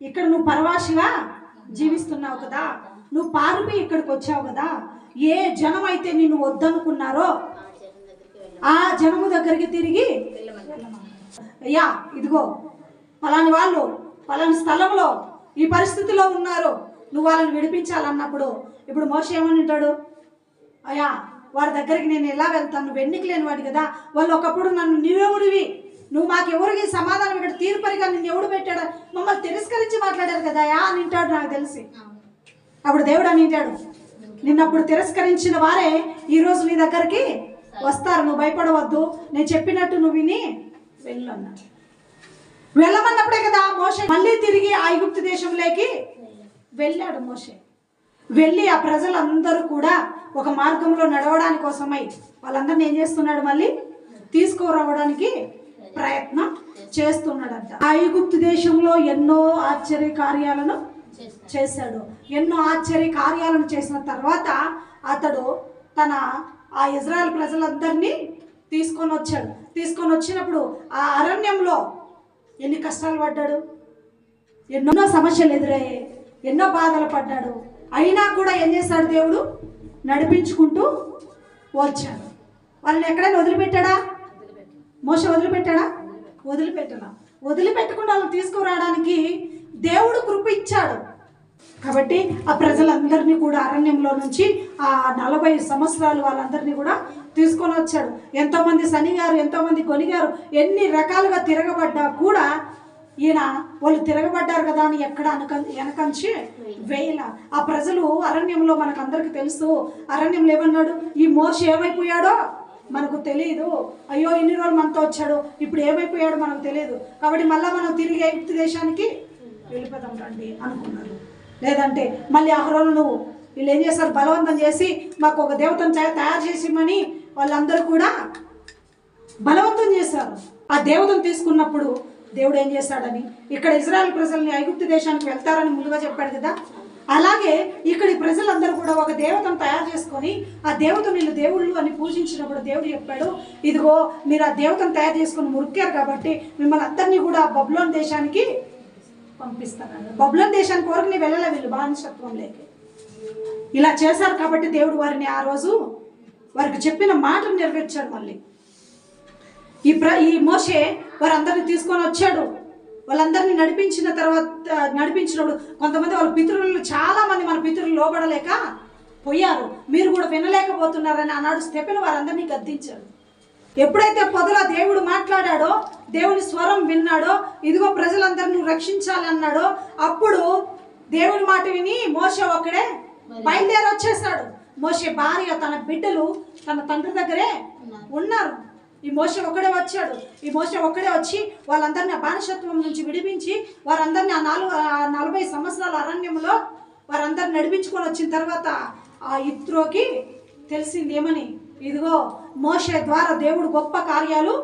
ఇక్కడ నువ్వు పరవాసిగా జీవిస్తున్నావు కదా. నువ్వు పారిపోయి ఇక్కడికి వచ్చావు కదా. ఏ జనం అయితే నిన్ను వద్దనుకున్నారో ఆ జనము దగ్గరికి తిరిగి అయ్యా ఇదిగో పలాని వాళ్ళు పలాని స్థలంలో ఈ పరిస్థితిలో ఉన్నారు. నువ్వు వాళ్ళని విడిపించాలన్నప్పుడు ఇప్పుడు మోస ఏమని ఉంటాడు అయ్యా వారి దగ్గరికి నేను ఎలా వెళ్తాను? వెన్నిక లేని వాడి కదా. వాళ్ళు ఒకప్పుడు నన్ను నీవెవడివి నువ్వు మాకు ఎవరికి సమాధానం ఇక్కడ తీర్పరిగా నిన్ను ఎవడు పెట్టాడు? మమ్మల్ని తిరస్కరించి మాట్లాడారు కదా యా అని అంటాడు నాకు తెలిసి. అప్పుడు దేవుడు అని వింటాడు నిన్నప్పుడు తిరస్కరించిన వారే ఈరోజు నీ దగ్గరికి వస్తారు నువ్వు భయపడవద్దు. నేను చెప్పినట్టు నువ్వు విని వెళ్ళు అన్నాడు వెళ్ళమన్నప్పుడే కదా మోషే మళ్ళీ తిరిగి ఐగుప్తు దేశంలోకి వెళ్ళాడు మోషే. వెళ్ళి ఆ ప్రజలందరూ కూడా ఒక మార్గంలో నడవడాని కోసమై వాళ్ళందరిని ఏం చేస్తున్నాడు మళ్ళీ? తీసుకురావడానికి ప్రయత్నం చేస్తున్నాడంట. ఆ ఐగుప్తు దేశంలో ఎన్నో ఆశ్చర్య కార్యాలను చేశాడు. ఎన్నో ఆశ్చర్య కార్యాలను చేసిన తర్వాత అతడు తన ఆ ఇజ్రాయెల్ ప్రజలందరినీ తీసుకొని వచ్చాడు. తీసుకొని వచ్చినప్పుడు ఆ అరణ్యంలో ఎన్ని కష్టాలు పడ్డాడు? ఎన్నో సమస్యలు ఎదురయ్యాయి. ఎన్నో బాధలు పడ్డాడు. అయినా కూడా ఏం చేశాడు దేవుడు? నడిపించుకుంటూ వచ్చాడు. వాళ్ళని ఎక్కడైనా వదిలిపెట్టాడా? మోస వదిలిపెట్టాడా? వదిలిపెట్టలా. వదిలిపెట్టకుండా వాళ్ళని తీసుకురావడానికి దేవుడు కృప ఇచ్చాడు. కాబట్టి ఆ ప్రజలందరినీ కూడా అరణ్యంలో నుంచి ఆ నలభై సంవత్సరాలు వాళ్ళందరినీ కూడా తీసుకొని వచ్చాడు. ఎంతోమంది శనిగారు ఎంతోమంది కొనిగారు ఎన్ని రకాలుగా తిరగబడ్డా కూడా ఈయన వాళ్ళు తిరగబడ్డారు కదా అని ఎక్కడ అనుక వెనకంచి వేయల. ఆ ప్రజలు అరణ్యంలో మనకు అందరికి తెలుసు. అరణ్యంలో ఏమన్నాడు ఈ మోస ఏమైపోయాడో? మనకు తెలియదు అయ్యో ఇన్ని రోజులు మనతో వచ్చాడు ఇప్పుడు ఏమైపోయాడో మనకు తెలియదు కాబట్టి మళ్ళీ మనం తిరిగి ఐగుప్తు దేశానికి వెళ్ళిపోదాం రండి అనుకున్నారు లేదంటే మళ్ళీ ఆ రోజు నువ్వు వీళ్ళు ఏం చేస్తారు? బలవంతం చేసి మాకు ఒక దేవతను తయారు చేసిమని వాళ్ళందరూ కూడా బలవంతం చేశారు. ఆ దేవతను తీసుకున్నప్పుడు దేవుడు ఏం చేశాడని ఇక్కడ ఇజ్రాయెల్ ప్రజల్ని ఐగుప్తు దేశానికి వెళ్తారని ముందుగా చెప్పాడు కదా. అలాగే ఇక్కడి ప్రజలందరూ కూడా ఒక దేవతను తయారు చేసుకొని ఆ దేవత వీళ్ళు దేవుళ్ళు అని పూజించినప్పుడు దేవుడు చెప్పాడు ఇదిగో మీరు ఆ దేవతను తయారు చేసుకొని మురికారు కాబట్టి మిమ్మల్ని అందరినీ కూడా బబ్లోన్ దేశానికి పంపిస్తాను. బబ్లోన్ దేశానికి వరకు నీ వెళ్ళలే వీళ్ళు బానిసత్వం లేక. ఇలా చేశారు కాబట్టి దేవుడు వారిని ఆ రోజు వారికి చెప్పిన మాటను నెరవేర్చాడు మళ్ళీ. ఈ ప్ర ఈ మోషే వారందరిని తీసుకొని వచ్చాడు. వాళ్ళందరినీ నడిపించిన తర్వాత నడిపించినప్పుడు కొంతమంది వాళ్ళ పితరులు చాలా మంది మన పితరులు లోబడలేక పోయారు. మీరు కూడా వినలేకపోతున్నారని ఆనాడు స్టెపెన్ వారందరినీ గద్దించాడు ఎప్పుడైతే పొదల దేవుడు మాట్లాడాడో దేవుని స్వరం విన్నాడో ఇదిగో ప్రజలందరినీ రక్షించాలి అన్నాడో అప్పుడు దేవుని మాట విని మోసే ఒక్కడే బయలుదేరి వచ్చేసాడు మోసే భార్య తన బిడ్డలు తన తండ్రి దగ్గరే ఉన్నారు. ఈ మోస ఒక్కడే వచ్చాడు. ఈ మోస ఒక్కడే వచ్చి వాళ్ళందరినీ ఆ బానిసత్వం నుంచి విడిపించి వారందరినీ ఆ నాలుగు ఆ నలభై సంవత్సరాల అరణ్యంలో వారందరిని నడిపించుకొని వచ్చిన తర్వాత ఆ ఇత్రోకి తెలిసింది ఏమని ఇదిగో మోషే ద్వారా దేవుడు గొప్ప కార్యాలు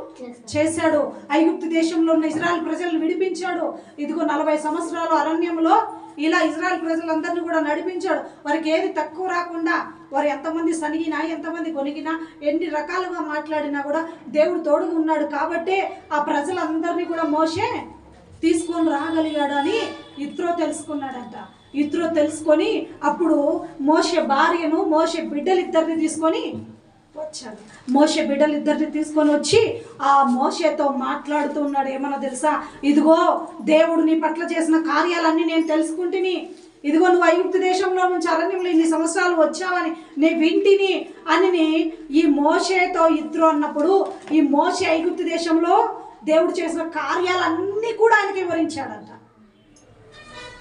చేశాడు. ఐగుప్తు దేశంలో ఉన్న ఇజ్రాయెల్ ప్రజలను విడిపించాడు. ఇదిగో నలభై సంవత్సరాలు అరణ్యంలో ఇలా ఇజ్రాయెల్ ప్రజలందరినీ కూడా నడిపించాడు. వారికి ఏది తక్కువ రాకుండా వారు ఎంతమంది సనిగినా ఎంతమంది కొనిగినా ఎన్ని రకాలుగా మాట్లాడినా కూడా దేవుడు తోడుగా ఉన్నాడు. కాబట్టే ఆ ప్రజలందరినీ కూడా మోసే తీసుకొని రాగలిగాడు అని ఇత్రో తెలుసుకున్నాడంట. ఇత్రో తెలుసుకొని అప్పుడు మోసే భార్యను మోసే బిడ్డలిద్దరిని తీసుకొని వచ్చాడు మోసే బిడ్డలిద్దరిని తీసుకొని వచ్చి ఆ మోసేతో మాట్లాడుతూ ఉన్నాడు ఏమన్నా తెలుసా? ఇదిగో దేవుడు నీ పట్ల చేసిన కార్యాలన్నీ నేను తెలుసుకుంటుని ఇదిగో నువ్వు ఐగుప్తు దేశంలో నుంచి అరణ్యంలో ఇన్ని సంవత్సరాలు వచ్చావని నీ వింటిని అని ఈ మోషేతో ఇద్దరు అన్నప్పుడు ఈ మోసే ఐగుప్తు దేశంలో దేవుడు చేసిన కార్యాలన్నీ కూడా ఆయనకి వివరించాడంట.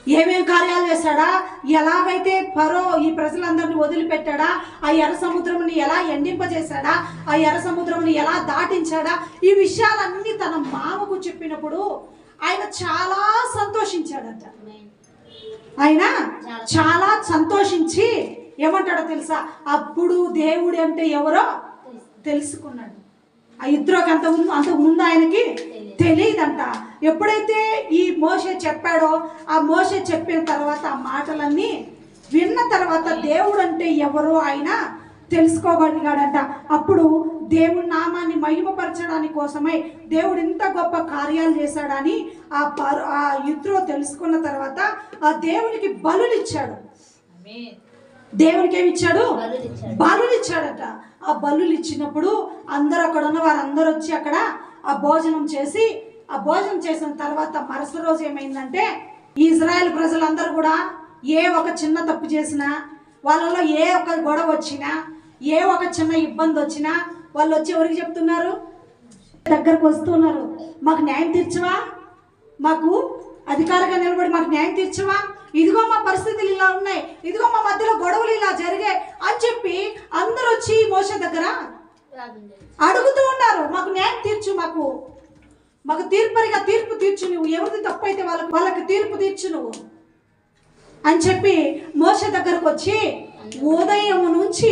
ఏమేం కార్యాలు చేశాడా ఎలాగైతే పరో ఈ ప్రజలందరినీ వదిలిపెట్టాడా? ఆ ఎర్ర సముద్రముని ఎలా ఎండింపజేశాడా? ఆ ఎర్ర సముద్రముని ఎలా దాటించాడా? ఈ విషయాలన్నీ తన మామకు చెప్పినప్పుడు ఆయన చాలా సంతోషించాడంట. ఆయన చాలా సంతోషించి ఏమంటాడో తెలుసా? అప్పుడు దేవుడు అంటే ఎవరో తెలుసుకున్నాడు. ఆ ఇద్దరికి అంత ముందు అంత ముందు ఆయనకి? తెలియదంట ఎప్పుడైతే ఈ మోసే చెప్పాడో ఆ మోసే చెప్పిన తర్వాత ఆ మాటలన్నీ విన్న తర్వాత దేవుడు అంటే ఎవరో ఆయన తెలుసుకోగలిగాడంట. అప్పుడు దేవుని నామాన్ని మహిమపరచడానికి కోసమై దేవుడు ఇంత గొప్ప కార్యాలు చేశాడని ఆ పరు ఆ యుత్రో తెలుసుకున్న తర్వాత ఆ దేవునికి బలులు ఇచ్చాడు దేవునికి ఏమి ఇచ్చాడు బలులిచ్చాడు. ఆ బలులు ఇచ్చినప్పుడు అందరూ అక్కడ ఉన్న వారందరూ వచ్చి అక్కడ ఆ భోజనం చేసి ఆ భోజనం చేసిన తర్వాత మరుసటి రోజు ఏమైందంటే ఈ ఇజ్రాయెల్ ప్రజలందరూ కూడా ఏ ఒక చిన్న తప్పు చేసినా వాళ్ళలో ఏ ఒక గొడవ వచ్చినా ఏ ఒక చిన్న ఇబ్బంది వచ్చినా వాళ్ళు వచ్చి ఎవరికి చెప్తున్నారు? దగ్గరకు వస్తున్నారు మాకు న్యాయం తీర్చవా? మాకు అధికారిగా నిలబడి మాకు న్యాయం తీర్చవా? ఇదిగో మా పరిస్థితులు ఇలా ఉన్నాయి. ఇదిగో మా మధ్యలో గొడవలు ఇలా జరిగాయి అని చెప్పి అందరూ వచ్చి మోస దగ్గర అడుగుతూ ఉన్నారు. మాకు న్యాయం తీర్చు మాకు. మాకు తీర్పరిగా తీర్పు తీర్చు నువ్వు. ఎవరిది తప్పు అయితే వాళ్ళకి వాళ్ళకి తీర్పు తీర్చు నువ్వు. అని చెప్పి మోస దగ్గరకు వచ్చి ఉదయం నుంచి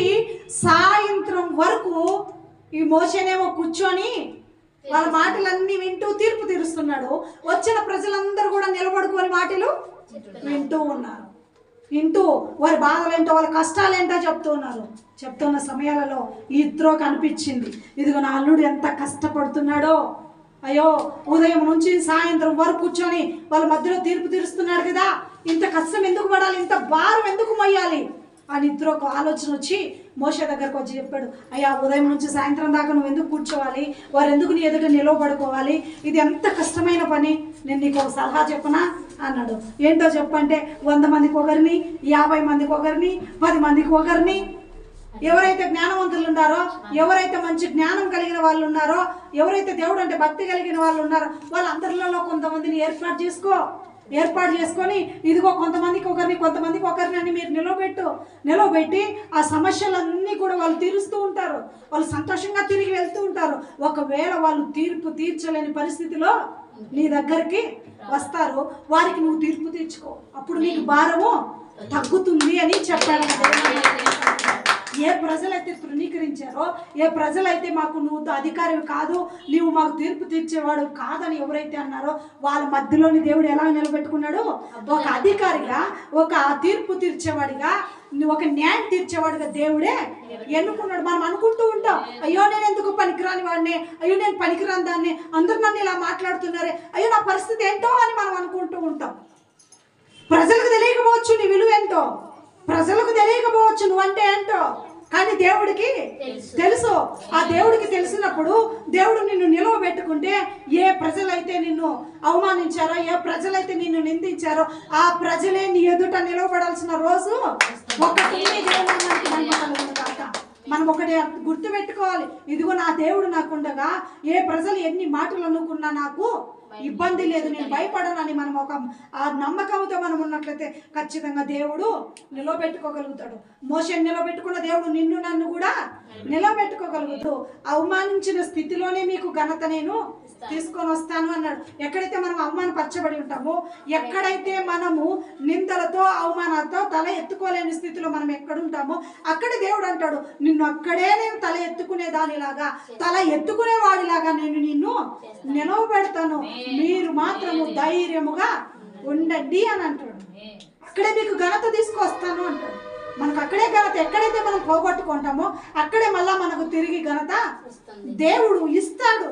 సాయంత్రం వరకు ఈ మోసనేమో కూర్చొని వాళ్ళ మాటలన్నీ వింటూ తీర్పు తీరుస్తున్నాడు. వచ్చిన ప్రజలందరూ కూడా నిలబడుకొని మాటలు వింటూ ఉన్నారు. వింటూ వారి బాధలేంటో వాళ్ళ కష్టాలేంటో చెప్తూ ఉన్నారు. చెప్తున్న సమయాలలో ఈ కనిపించింది. ఇదిగో నా అల్లుడు ఎంత కష్టపడుతున్నాడో. అయ్యో ఉదయం నుంచి సాయంత్రం వరకు కూర్చొని వాళ్ళ మధ్యలో తీర్పు తీరుస్తున్నాడు కదా. ఇంత కష్టం ఎందుకు పడాలి? ఇంత భారం ఎందుకు మొయ్యాలి అని ఇద్దరు ఒక ఆలోచన వచ్చి మోషే దగ్గరకు వచ్చి చెప్పాడు అయ్యా ఉదయం నుంచి సాయంత్రం దాకా నువ్వు ఎందుకు కూర్చోవాలి? వారు ఎందుకు నీ ఎదుట నిలవబడుకోవాలి? ఇది ఎంత కష్టమైన పని. నేను నీకు ఒక సలహా చెప్పనా? అన్నాడు. ఏంటో చెప్పంటే వంద మందికి ఒకరిని యాభై మందికి ఒకరిని పది మందికి ఒకరిని. ఎవరైతే జ్ఞానవంతులు ఉన్నారో ఎవరైతే మంచి జ్ఞానం కలిగిన వాళ్ళు ఉన్నారో ఎవరైతే దేవుడు అంటే భక్తి కలిగిన వాళ్ళు ఉన్నారో వాళ్ళందరిలో కొంతమందిని ఏర్పాటు చేసుకో. ఏర్పాటు చేసుకొని ఇదిగో కొంతమందికి ఒకరిని కొంతమందికి ఒకరిని అని మీరు నిలవబెట్టు నిలవబెట్టి ఆ సమస్యలన్నీ కూడా వాళ్ళు తీరుస్తూ ఉంటారు. వాళ్ళు సంతోషంగా తిరిగి వెళ్తూ ఉంటారు. ఒకవేళ వాళ్ళు తీర్పు తీర్చలేని పరిస్థితిలో నీ దగ్గరికి వస్తారు. వారికి నువ్వు తీర్పు తీర్చుకో. అప్పుడు నీకు భారము తగ్గుతుంది అని చెప్పాడు ఏ ప్రజలైతే తృణీకరించారో ఏ ప్రజలైతే మాకు నువ్వు అధికారివి కాదు నీవు మాకు తీర్పు తీర్చేవాడు కాదని ఎవరైతే అన్నారో వాళ్ళ మధ్యలోని దేవుడు ఎలా నిలబెట్టుకున్నాడు? ఒక అధికారిగా ఒక తీర్పు తీర్చేవాడిగా నువ్వు ఒక న్యాయం తీర్చేవాడిగా దేవుడే ఎన్నుకున్నాడు. మనం అనుకుంటూ ఉంటాం అయ్యో నేను ఎందుకు పనికిరాని వాడిని? అయ్యో నేను పనికిరాని దాన్ని? అందరూ నన్ను ఇలా మాట్లాడుతున్నారే. అయ్యో నా పరిస్థితి ఏంటో అని మనం అనుకుంటూ ఉంటాం. ప్రజలకు తెలియకపోవచ్చు నీ విలువ ఏంటో. ప్రజలకు తెలియకపోవచ్చు నువ్వంటే ఏంటో. దేవుడికి తెలుసు. ఆ దేవుడికి తెలిసినప్పుడు దేవుడు నిన్ను నిలువ పెట్టుకుంటే ఏ ప్రజలైతే నిన్ను అవమానించారో ఏ ప్రజలైతే నిన్ను నిందించారో ఆ ప్రజలే నీ ఎదుట నిలవబడాల్సిన రోజు ఒకటి. మనం ఒకటి గుర్తు పెట్టుకోవాలి ఇదిగో నా దేవుడు నాకుండగా ఏ ప్రజలు ఎన్ని మాటలు అనుకున్నా నాకు ఇబ్బంది లేదు నేను భయపడనని మనం ఒక ఆ నమ్మకంతో మనం ఉన్నట్లయితే ఖచ్చితంగా దేవుడు నిలబెట్టుకోగలుగుతాడు. మోషన్ నిలబెట్టుకున్న దేవుడు నిన్ను నన్ను కూడా నిలబెట్టుకోగలుగుతాడు అవమానించిన స్థితిలోనే మీకు ఘనత నేను తీసుకొని వస్తాను అన్నాడు. ఎక్కడైతే మనం అవమానపరచబడి ఉంటామో ఎక్కడైతే మనము నిందలతో అవమానాలతో తల ఎత్తుకోలేని స్థితిలో మనం ఎక్కడుంటామో అక్కడే దేవుడు అంటాడు నిన్ను అక్కడే నేను తల ఎత్తుకునే దానిలాగా తల ఎత్తుకునే వాడిలాగా నేను నిన్ను నిలవబెడతాను. మీరు మాత్రము ధైర్యముగా ఉండండి అని అంటాడు. అక్కడే మీకు ఘనత తీసుకొస్తాను అంటాడు. మనకు అక్కడే ఘనత ఎక్కడైతే మనం పోగొట్టుకుంటామో అక్కడే మళ్ళా మనకు తిరిగి ఘనత దేవుడు ఇస్తాడు.